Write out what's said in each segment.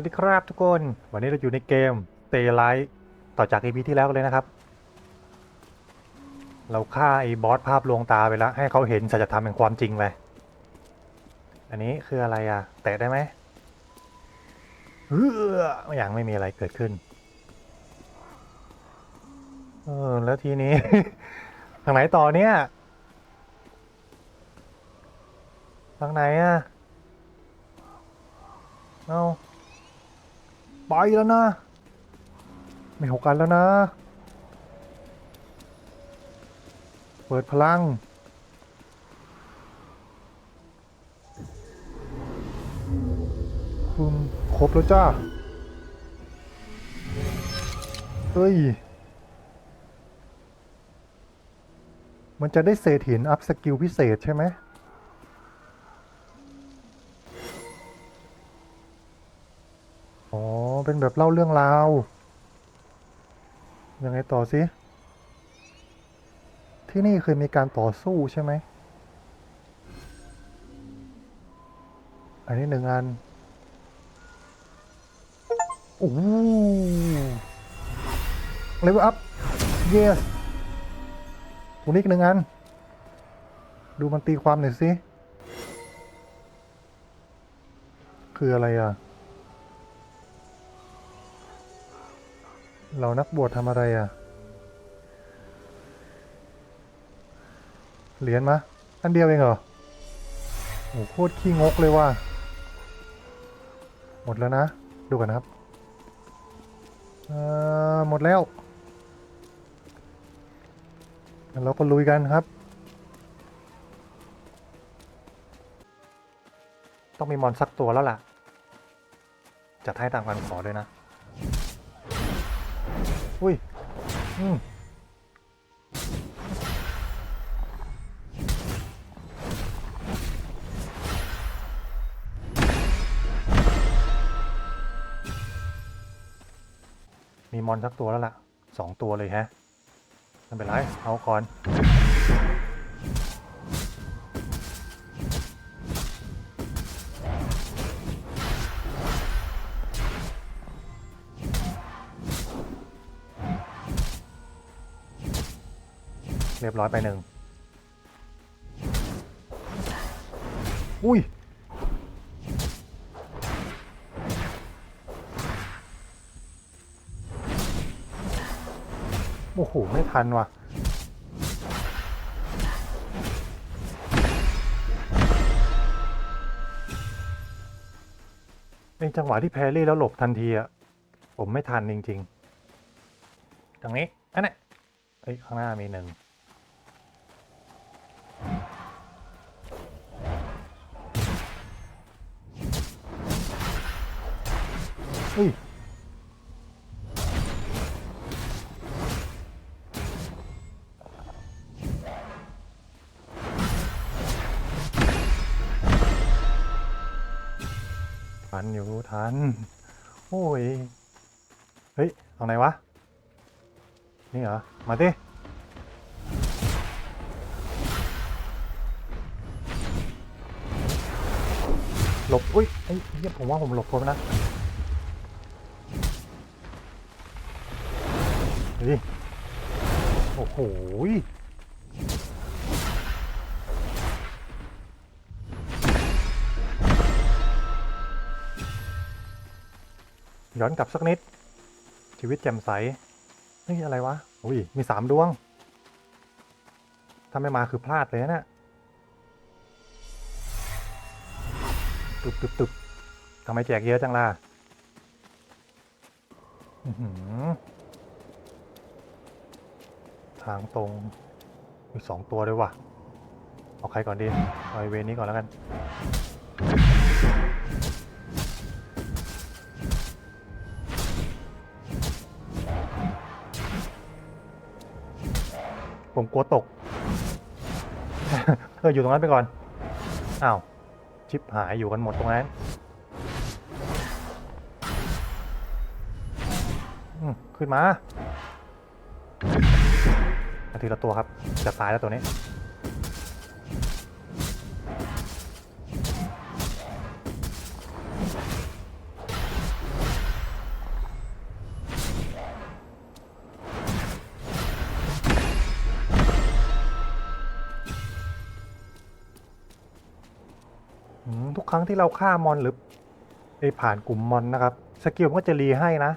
วัสดีครับทุกคน วันนี้เราอยู่ในเกมเตไลท์ต่อจาก EP ที่แล้วเลยนะครับ เราฆ่าไอ้บอสภาพลวงตาไปแล้ว ให้เขาเห็นสัจธรรมแห่งความจริงไปอันนี้คืออะไรอะแตะได้ไหมเฮ้ออย่างไม่มีอะไรเกิดขึ้น เออ แล้วทีนี้ ทางไหนต่อเนี่ย ทางไหนอะเอา ไปแล้วนะ ไม่หกกันแล้วนะ เปิดพลังอืมครบแล้วจ้า เฮ้ย มันจะได้เศษหินอัพสกิลพิเศษใช่ไหม เป็นแบบเล่าเรื่องราวยังไงต่อสิที่นี่เคยมีการต่อสู้ใช่ไหม อันนี้หนึ่งอัน โอ้เลเวลอัพ yes ตรงนี้อีกหนึ่งอัน ดูมันตีความหน่อยสิ คืออะไรอะ เรานักบวชทำอะไรอะ เหรียญมะ อันเดียวเองเหรอโอ้โหโคตรขี้งกเลยว่ะ หมดแล้วนะ ดูกันนะครับ เอ่อ หมดแล้ว เราก็ลุยกันครับ ต้องมีมอนสักตัวแล้วล่ะ จัดให้ตามการขอด้วยนะ อุ้ยอืมมีมอนสักตัวแล้วล่ะสองตัวเลยแฮะไม่เป็นไรเอาก่อน ร้อยไปหนึ่งอุ้ย โอ้โห ไม่ทันว่ะในจังหวะที่แพรรี่แล้วหลบทันทีอะผมไม่ทันจริง ๆ ตรงนี้ อันนี้เอ้ย ข้างหน้ามีหนึ่ง อุ้ยทันอยู่ทัน โอ้ย เฮ้ยเอาไหนวะ นี่เหรอ มาดิหลบ อุ้ยไอ้เหี้ยผมว่าผมหลบพ้นนะ ยโอ้โหย้อนกลับสักนิด ชีวิตแจ่มใสเฮ้ยอะไรวะ อุ้ย มีสามดวง ถ้าไม่มาคือพลาดเลยนะเนี่ยตึบตึบตึบทำไมแจกเยอะจังล่ะ อื้อหือางตรงมีสองตัวด้วยว่ะ เอาใครก่อนดีเอาไอเวนนี้ก่อนแล้วกัน ผมกลัวตก เอออยู่ตรงนั้นไปก่อน อ้าว ชิปหายอยู่กันหมดตรงนั้นอืมขึ้นมา ทีละตัวครับ จะตายแล้วตัวนี้ ทุกครั้งที่เราฆ่ามอนหรือไอผ่านกลุ่มมอนนะครับ สกิลก็จะรีให้นะ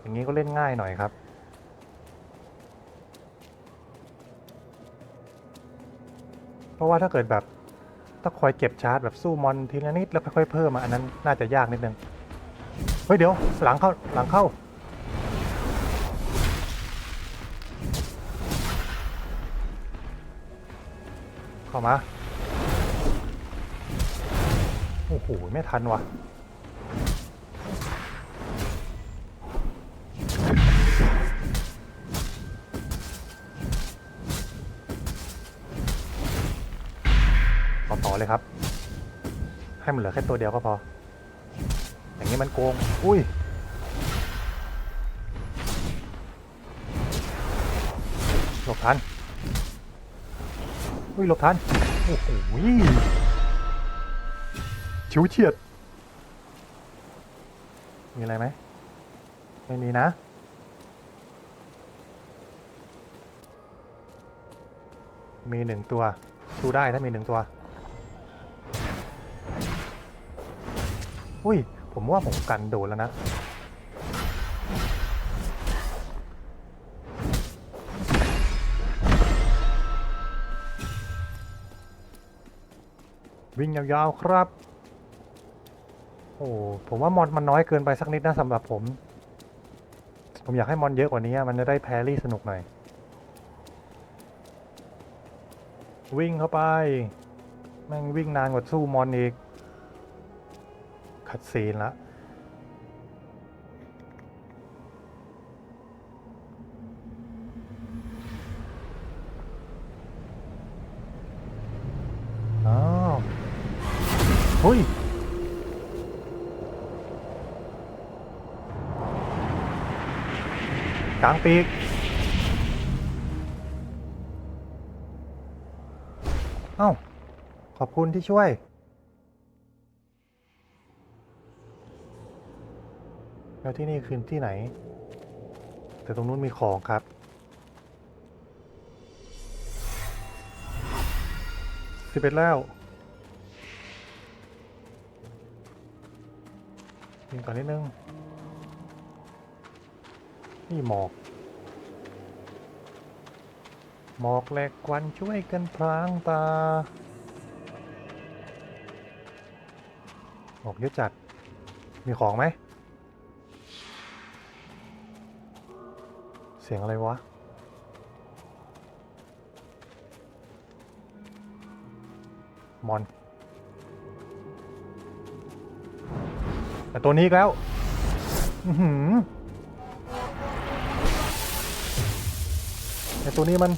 อย่างนี้ก็เล่นง่ายหน่อยครับ เพราะว่าถ้าเกิดแบบต้องคอยเก็บชาร์จแบบสู้มอนทีละนิดแล้วค่อยๆเพิ่มมาอันนั้นน่าจะยากนิดนึง เฮ้ยเดี๋ยวหลังเข้าหลังเข้า เข้ามา โอ้โห ไม่ทันว่ะ เลยครับ ให้มันเหลือแค่ตัวเดียวก็พอ อย่างนี้มันโกง อุ้ย หลบทัน อุ้ยหลบทัน โอ้โหชิวเฉียด มีอะไรไหม ไม่มีนะมีหนึ่งตัวสู้ได้ถ้ามีหนึ่งตัว อุ้ย ผมว่าผมกันโดนแล้วนะวิ่งยาวๆครับ โอ้ผมว่ามอนมันน้อยเกินไปสักนิดนะสำหรับผม ผมอยากให้มอนเยอะกว่านี้มันจะได้แพรรี่สนุกหน่อย วิ่งเข้าไป แม่งวิ่งนานกว่าสู้มอนอีก คัดซีนละอ้าวเฮ้ยกลางปีกเอ้า ขอบคุณที่ช่วย แล้วที่นี่คือที่ไหน แต่ตรงนู้นมีของครับ สิบเอ็ดแล้วยิงก่อนนิดนึง นี่หมอกหมอกแหลกควันช่วยกันพรางตา หมอกเยอะจัด มีของไหม เสียงอะไรวะ มอน แต่ตัวนี้อีกแล้ว อือหือแต่ตัวนี้มัน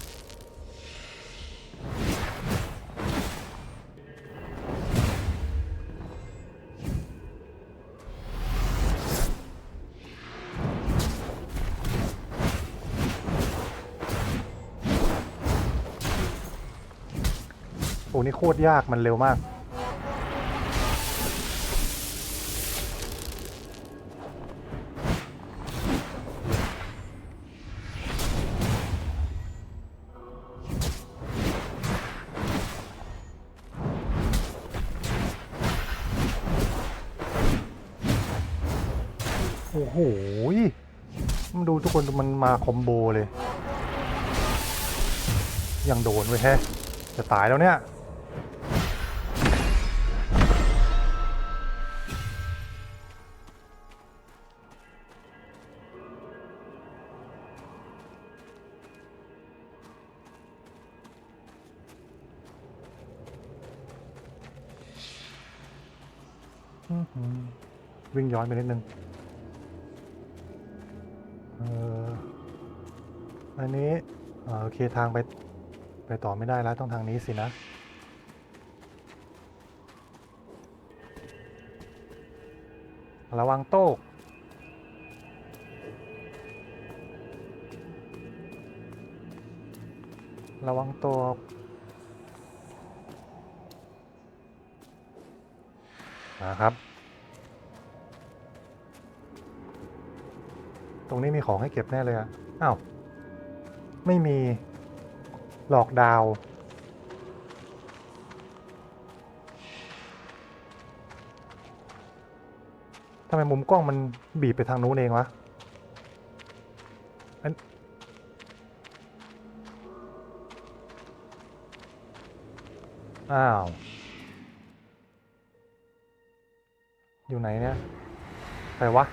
อ้นี่โคตรยากมันเร็วมาก โอ้โหมันดูทุกคนมันมาคอมโบเลย ยังโดนไว้แฮะจะตายแล้วเนี่ย อื้อหือวิ่งย้อนไปนิดนึง เอออันนี้อ่าโอเคทางไป ไปต่อไม่ได้แล้วต้องทางนี้สินะ ระวังโต๊ะระวังโต๊ะนะครับ ตรงนี้มีของให้เก็บแน่เลยอะอ้าว ไม่มี หลอกดาว ทำไมมุมกล้องมันบีบไปทางนู้นเองวะอันอ้าว อยู่ไหนเนี่ย ใครวะ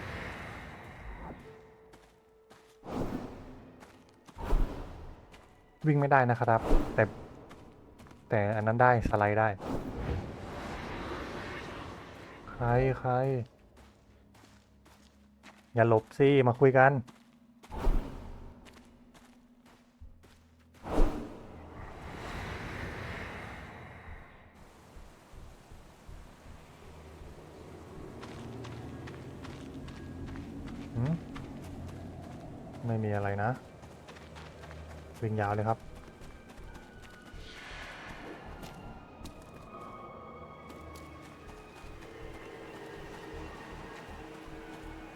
วิ่งไม่ได้นะครับ แต่ แต่อันนั้นได้สไลด์ได้ ใครใครอย่าหลบสิมาคุยกัน ไม่มีอะไรนะ วิ่งยาวเลยครับ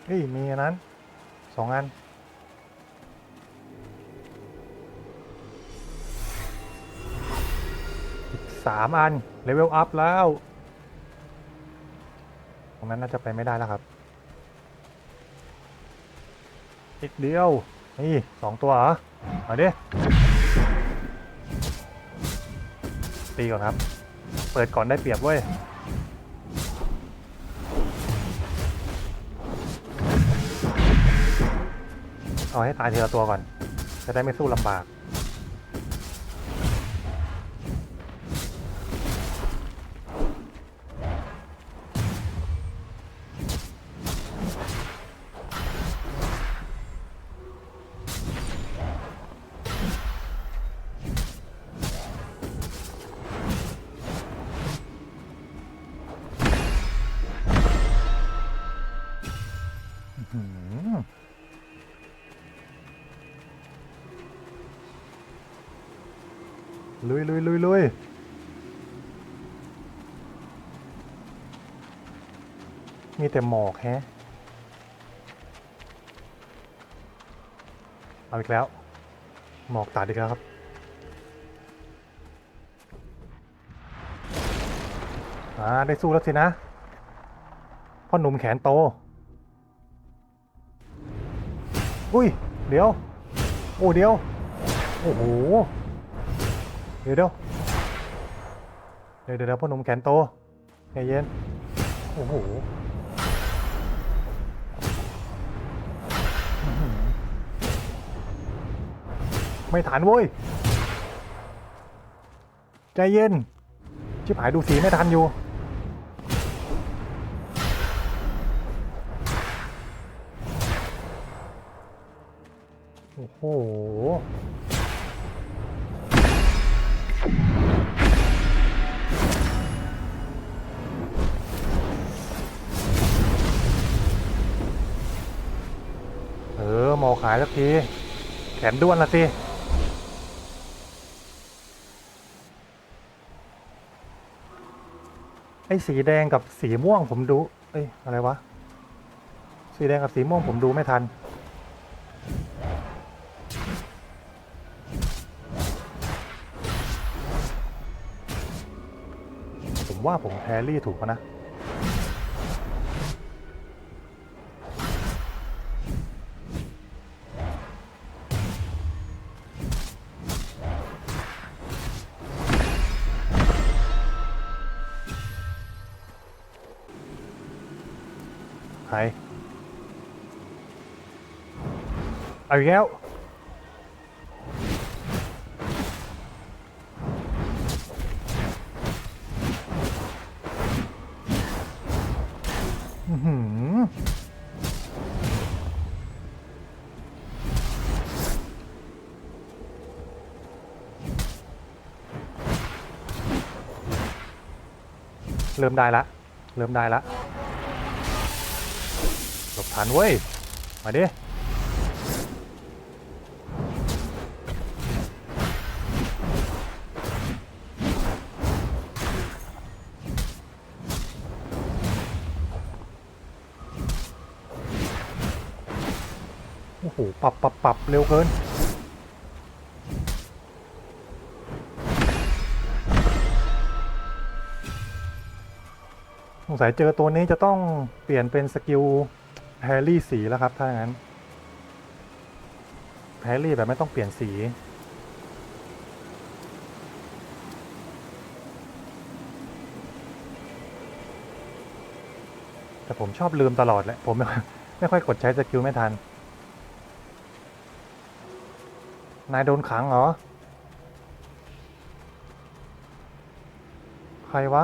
เฮ้ย มีอันนั้นสองอัน อีกสามอัน เลเวลอัพแล้ว ตรงนั้นน่าจะไปไม่ได้แล้วครับ อีกเดียว นี่สองตัวเหรอ มาดิตีก่อนครับ เปิดก่อนได้เปรียบเว้ยเอาให้ตายทีละตัวก่อน จะได้ไม่สู้ลำบาก ลุยลุยลุยลุยมีแต่หมอกแฮะ เอาอีกแล้ว หมอกตัดอีกแล้วครับ อ่า ได้สู้แล้วสินะ พ่อหนุ่มแขนโต อุ้ย เดี๋ยว โอ้ เดี๋ยว โอ้โห เดี๋ยวเดี๋ยวเดี๋ยวเดี๋ยวเดี๋ยวพ่อหนุ่มแขนโตใจเย็น โอ้โหไม่ทันเว้ย ใจเย็น ชิบหายดูสีไม่ทันอยู่ โอ้โห ขายสักที แขนด้วนละสิ ไอ้สีแดงกับสีม่วงผมดู เอ้ย อะไรวะ สีแดงกับสีม่วงผมดูไม่ทัน ผมว่าผมแพรรี่ถูกปะนะ อีกแล้ว อื้อหือเริ่มได้ละ เริ่มได้ละ หลบทันเว้ย มาดิ โอ้โห ปรับปรับปรับเร็วเกินโอ้สัยเจอตัวนี้จะต้องเปลี่ยนเป็นสกิลแฮร์รี่สีแล้วครับ ถ้าอย่างนั้นแฮร์รี่แบบไม่ต้องเปลี่ยนสีแต่ผมชอบลืมตลอดแหละ ผมไม่ค่อยกดใช้สกิลไม่ทัน นายโดนขังเหรอ ใครวะ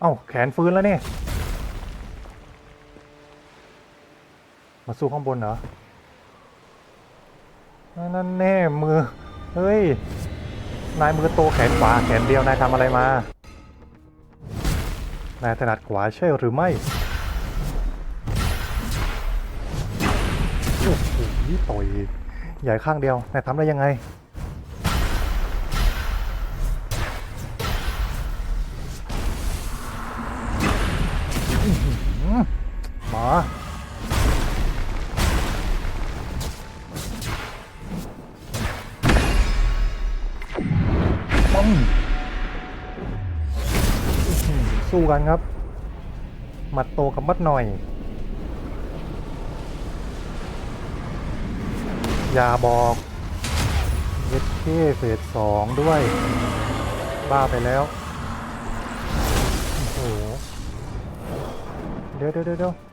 เอ้า แขนฟื้นแล้วนี่มาสู้ข้างบนเหรอ นั่นแน่ มือ เฮ้ย นายมือโตแขนขวา แขนเดียวนายทำอะไรมา นายถนัดขวาใช่หรือไม่โอ้โหต่อยใหญ่ข้างเดียวนายทำได้ยังไง กันครับ หมัดโตกับมัดหน่อย อย่าบอกเวทเคเฟสสองด้วย บ้าไปแล้ว โอ้โห เดี๋ยวเดี๋ยวเดี๋ยว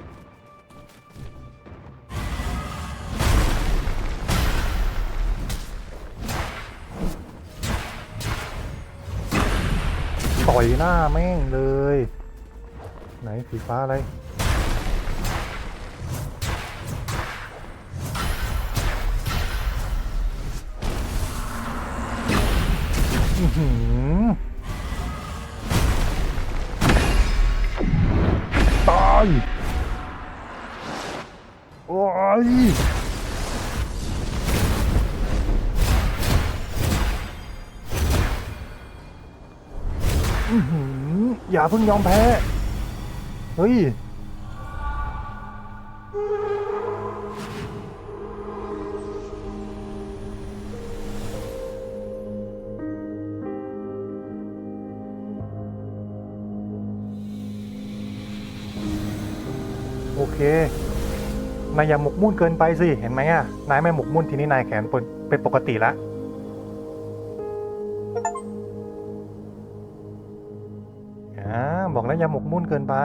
ต่อยหน้าแม่งเลย ไหนสีฟ้าอะไร อื้อหือตาย โอ้ย อย่าเพิ่งยอมแพ้ เฮ้ย โอเคนายอย่าหมกมุ่นเกินไปสิ เห็นไหมอะ นายไม่หมกมุ่นทีนี้นายแขนเป็นปกติแล้ว บอกแล้วอย่าหมกมุ่นเกินไป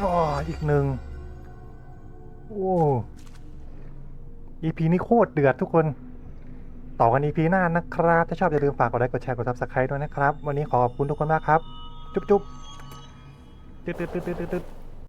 อ๋อ อีกหนึ่ง โอ้ EP นี้โคตรเดือดทุกคน ต่อกัน EP หน้านะครับ ถ้าชอบอย่าลืมฝากกดไลค์ กดแชร์ กด subscribe ด้วยนะครับ วันนี้ขอบคุณทุกคนมากครับ จุ๊บจุ๊บตึ๊ดตึ๊ดตึ๊ดตึ๊ด